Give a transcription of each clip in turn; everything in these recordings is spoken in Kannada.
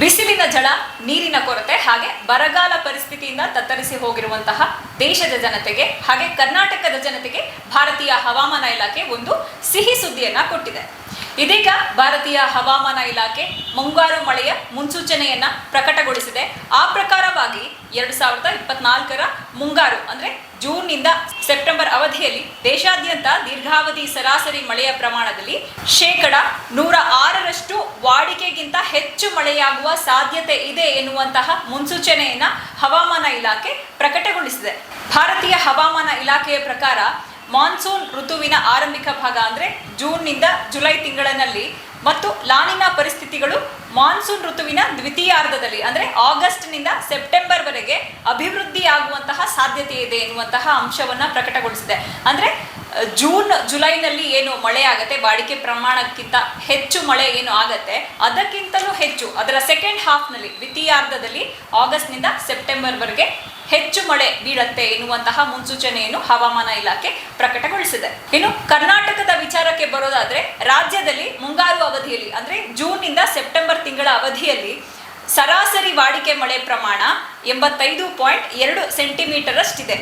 ಬಿಸಿಲಿನ ಜಳ, ನೀರಿನ ಕೊರತೆ ಹಾಗೆ ಬರಗಾಲ ಪರಿಸ್ಥಿತಿಯಿಂದ ತತ್ತರಿಸಿ ಹೋಗಿರುವಂತಹ ದೇಶದ ಜನತೆಗೆ ಹಾಗೆ ಕರ್ನಾಟಕದ ಜನತೆಗೆ ಭಾರತೀಯ ಹವಾಮಾನ ಇಲಾಖೆ ಒಂದು ಸಿಹಿ ಸುದ್ದಿಯನ್ನ ಕೊಟ್ಟಿದೆ. ಇದೀಗ ಭಾರತೀಯ ಹವಾಮಾನ ಇಲಾಖೆ ಮುಂಗಾರು ಮಳೆಯ ಮುನ್ಸೂಚನೆಯನ್ನ ಪ್ರಕಟಗೊಳಿಸಿದೆ. ಆ ಪ್ರಕಾರವಾಗಿ ಎರಡು ಸಾವಿರದ ಇಪ್ಪತ್ನಾಲ್ಕರ ಮುಂಗಾರು ಅಂದ್ರೆ ಜೂನ್ನಿಂದ ಸೆಪ್ಟೆಂಬರ್ ಅವಧಿಯಲ್ಲಿ ದೇಶಾದ್ಯಂತ ದೀರ್ಘಾವಧಿ ಸರಾಸರಿ ಮಳೆಯ ಪ್ರಮಾಣದಲ್ಲಿ ಶೇಕಡ ನೂರ ಆರರಷ್ಟು ವಾಡಿಕೆಗಿಂತ ಹೆಚ್ಚು ಮಳೆಯಾಗುವ ಸಾಧ್ಯತೆ ಇದೆ ಎನ್ನುವಂತಹ ಮುನ್ಸೂಚನೆಯನ್ನ ಹವಾಮಾನ ಇಲಾಖೆ ಪ್ರಕಟಗೊಳಿಸಿದೆ. ಭಾರತೀಯ ಹವಾಮಾನ ಇಲಾಖೆಯ ಪ್ರಕಾರ ಮಾನ್ಸೂನ್ ಋತುವಿನ ಆರಂಭಿಕ ಭಾಗ ಅಂದರೆ ಜೂನ್ನಿಂದ ಜುಲೈ ತಿಂಗಳಿನಲ್ಲಿ. ಮತ್ತು ಲಾನಿನ ಪರಿಸ್ಥಿತಿಗಳು ಮಾನ್ಸೂನ್ ಋತುವಿನ ದ್ವಿತೀಯಾರ್ಧದಲ್ಲಿ ಅಂದರೆ ಆಗಸ್ಟ್ನಿಂದ ಸೆಪ್ಟೆಂಬರ್ವರೆಗೆ ಅಭಿವೃದ್ಧಿಯಾಗುವಂತಹ ಸಾಧ್ಯತೆ ಇದೆ ಎನ್ನುವಂತಹ ಅಂಶವನ್ನು ಪ್ರಕಟಗೊಳಿಸಿದೆ. ಅಂದ್ರೆ ಜೂನ್, ಜುಲೈನಲ್ಲಿ ಏನು ಮಳೆ ಆಗುತ್ತೆ ಬಾಡಿಕೆ ಪ್ರಮಾಣಕ್ಕಿಂತ ಹೆಚ್ಚು ಮಳೆ ಏನು ಆಗುತ್ತೆ, ಅದಕ್ಕಿಂತಲೂ ಹೆಚ್ಚು, ಅದರ ಸೆಕೆಂಡ್ ಹಾಫ್ನಲ್ಲಿ ದ್ವಿತೀಯಾರ್ಧದಲ್ಲಿ, ಆಗಸ್ಟ್ನಿಂದ ಸೆಪ್ಟೆಂಬರ್ ವರೆಗೆ ಹೆಚ್ಚು ಮಳೆ ಬೀಳತ್ತೆ ಎನ್ನುವಂತಹ ಮುನ್ಸೂಚನೆಯನ್ನು ಹವಾಮಾನ ಇಲಾಖೆ ಪ್ರಕಟಗೊಳಿಸಿದೆ. ಇನ್ನು ಕರ್ನಾಟಕದ ವಿಚಾರಕ್ಕೆ ಬರೋದಾದ್ರೆ, ರಾಜ್ಯದಲ್ಲಿ ಮುಂಗಾರು ಅವಧಿಯಲ್ಲಿ, ಅಂದ್ರೆ ಜೂನ್ನಿಂದ ಸೆಪ್ಟೆಂಬರ್ ತಿಂಗಳ ಅವಧಿಯಲ್ಲಿ ಸರಾಸರಿ ವಾಡಿಕೆ ಮಳೆ ಪ್ರಮಾಣ ಎಂಬತ್ತೈದು ಪಾಯಿಂಟ್ ಎರಡು ಸೆಂಟಿಮೀಟರ್ ಅಷ್ಟಿದೆ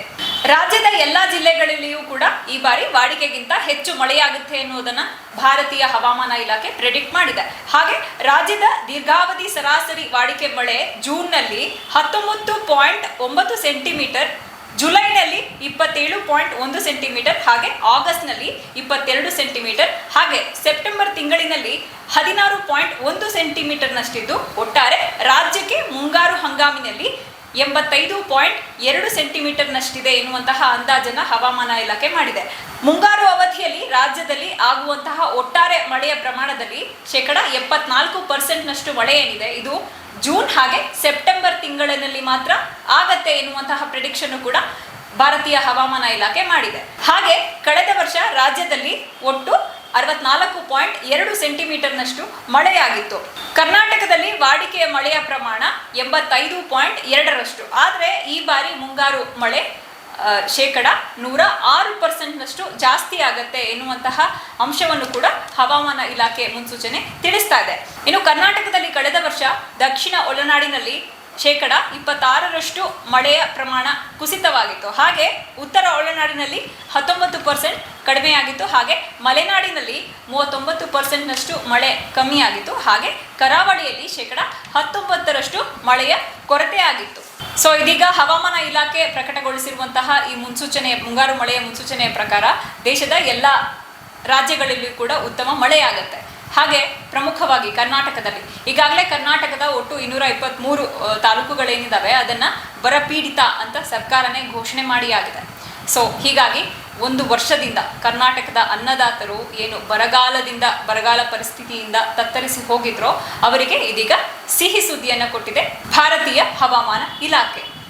ರಾಜ್ಯದ ಎಲ್ಲ ಜಿಲ್ಲೆಗಳಲ್ಲಿಯೂ ಕೂಡ ಈ ಬಾರಿ ವಾಡಿಕೆಗಿಂತ ಹೆಚ್ಚು ಮಳೆಯಾಗುತ್ತೆ ಎನ್ನುವುದನ್ನ ಭಾರತೀಯ ಹವಾಮಾನ ಇಲಾಖೆ ಪ್ರೆಡಿಕ್ಟ್ ಮಾಡಿದೆ. ಹಾಗೆ ರಾಜ್ಯದ ದೀರ್ಘಾವಧಿ ಸರಾಸರಿ ವಾಡಿಕೆ ಮಳೆ ಜೂನ್ನಲ್ಲಿ ಹತ್ತೊಂಬತ್ತು ಪಾಯಿಂಟ್ ಒಂಬತ್ತು ಸೆಂಟಿಮೀಟರ್, ಜುಲೈನಲ್ಲಿ ಇಪ್ಪತ್ತೇಳು ಪಾಯಿಂಟ್ ಒಂದು ಸೆಂಟಿಮೀಟರ್, ಹಾಗೆ ಆಗಸ್ಟ್ನಲ್ಲಿ ಇಪ್ಪತ್ತೆರಡು ಸೆಂಟಿಮೀಟರ್, ಹಾಗೆ ಸೆಪ್ಟೆಂಬರ್ ತಿಂಗಳಿನಲ್ಲಿ ಹದಿನಾರು ಪಾಯಿಂಟ್ ಒಂದು ಸೆಂಟಿಮೀಟರ್ನಷ್ಟಿದ್ದು. ಒಟ್ಟಾರೆ ರಾಜ್ಯಕ್ಕೆ ಮುಂಗಾರು ಹಂಗಾಮಿನಲ್ಲಿ ಎಂಬತ್ತೈದು ಪಾಯಿಂಟ್ ಎರಡು ಸೆಂಟಿಮೀಟರ್ನಷ್ಟಿದೆ ಎನ್ನುವಂತಹ ಅಂದಾಜನ್ನ ಹವಾಮಾನ ಇಲಾಖೆ ಮಾಡಿದೆ. ಮುಂಗಾರು ಅವಧಿಯಲ್ಲಿ ರಾಜ್ಯದಲ್ಲಿ ಆಗುವಂತಹ ಒಟ್ಟಾರೆ ಮಳೆಯ ಪ್ರಮಾಣದಲ್ಲಿ ಶೇಕಡ ಎಪ್ಪತ್ನಾಲ್ಕು ಪರ್ಸೆಂಟ್ನಷ್ಟು ಮಳೆ ಏನಿದೆ, ಇದು ಜೂನ್ ಹಾಗೆ ಸೆಪ್ಟೆಂಬರ್ ತಿಂಗಳಿನಲ್ಲಿ ಮಾತ್ರ ಆಗತ್ತೆ ಎನ್ನುವಂತಹ ಪ್ರಿಡಿಕ್ಷನ್ ಕೂಡ ಭಾರತೀಯ ಹವಾಮಾನ ಇಲಾಖೆ ಮಾಡಿದೆ. ಹಾಗೆ ಕಳೆದ ವರ್ಷ ರಾಜ್ಯದಲ್ಲಿ ಒಟ್ಟು ಅರವತ್ನಾಲ್ಕು ಪಾಯಿಂಟ್ ಎರಡು ಸೆಂಟಿಮೀಟರ್ನಷ್ಟು ಮಳೆಯಾಗಿತ್ತು. ಕರ್ನಾಟಕದಲ್ಲಿ ವಾಡಿಕೆಯ ಮಳೆಯ ಪ್ರಮಾಣ ಎಂಬತ್ತೈದು ಪಾಯಿಂಟ್ ಎರಡರಷ್ಟು. ಆದರೆ ಈ ಬಾರಿ ಮುಂಗಾರು ಮಳೆ ಶೇಕಡ ನೂರ ಆರು ಪರ್ಸೆಂಟ್ನಷ್ಟು ಜಾಸ್ತಿ ಆಗತ್ತೆ ಎನ್ನುವಂತಹ ಅಂಶವನ್ನು ಕೂಡ ಹವಾಮಾನ ಇಲಾಖೆ ಮುನ್ಸೂಚನೆ ತಿಳಿಸ್ತಾ ಇದೆ. ಇನ್ನು ಕರ್ನಾಟಕದಲ್ಲಿ ಕಳೆದ ವರ್ಷ ದಕ್ಷಿಣ ಒಳನಾಡಿನಲ್ಲಿ ಶೇಕಡ ಇಪ್ಪತ್ತಾರರಷ್ಟು ಮಳೆಯ ಪ್ರಮಾಣ ಕುಸಿತವಾಗಿತ್ತು. ಹಾಗೆ ಉತ್ತರ ಒಳನಾಡಿನಲ್ಲಿ ಹತ್ತೊಂಬತ್ತು ಪರ್ಸೆಂಟ್ ಕಡಿಮೆಯಾಗಿತ್ತು. ಹಾಗೆ ಮಲೆನಾಡಿನಲ್ಲಿ ಮೂವತ್ತೊಂಬತ್ತು ಪರ್ಸೆಂಟ್ನಷ್ಟು ಮಳೆ ಕಮ್ಮಿಯಾಗಿತ್ತು. ಹಾಗೆ ಕರಾವಳಿಯಲ್ಲಿ ಶೇಕಡ ಹತ್ತೊಂಬತ್ತರಷ್ಟು ಮಳೆಯ ಕೊರತೆ ಆಗಿತ್ತು ಸೊ, ಇದೀಗ ಹವಾಮಾನ ಇಲಾಖೆ ಪ್ರಕಟಗೊಳಿಸಿರುವಂತಹ ಈ ಮುನ್ಸೂಚನೆ, ಮುಂಗಾರು ಮಳೆಯ ಮುನ್ಸೂಚನೆಯ ಪ್ರಕಾರ ದೇಶದ ಎಲ್ಲ ರಾಜ್ಯಗಳಲ್ಲಿಯೂ ಕೂಡ ಉತ್ತಮ ಮಳೆಯಾಗತ್ತೆ. ಹಾಗೆ ಪ್ರಮುಖವಾಗಿ ಕರ್ನಾಟಕದಲ್ಲಿ. ಈಗಾಗಲೇ ಕರ್ನಾಟಕದ ಒಟ್ಟು ಇನ್ನೂರ ಇಪ್ಪತ್ತ್ಮೂರು ತಾಲೂಕುಗಳೇನಿದ್ದಾವೆ ಅದನ್ನು ಬರಪೀಡಿತ ಅಂತ ಸರ್ಕಾರನೇ ಘೋಷಣೆ ಮಾಡಿ ಆಗಿದೆ ಸೊ ಹೀಗಾಗಿ ಒಂದು ವರ್ಷದಿಂದ ಕರ್ನಾಟಕದ ಅನ್ನದಾತರು ಏನು ಬರಗಾಲದಿಂದ, ಬರಗಾಲ ಪರಿಸ್ಥಿತಿಯಿಂದ ತತ್ತರಿಸಿ ಹೋಗಿದ್ರೋ, ಅವರಿಗೆ ಇದೀಗ ಸಿಹಿ ಸುದ್ದಿಯನ್ನು ಕೊಟ್ಟಿದೆ ಭಾರತೀಯ ಹವಾಮಾನ ಇಲಾಖೆ.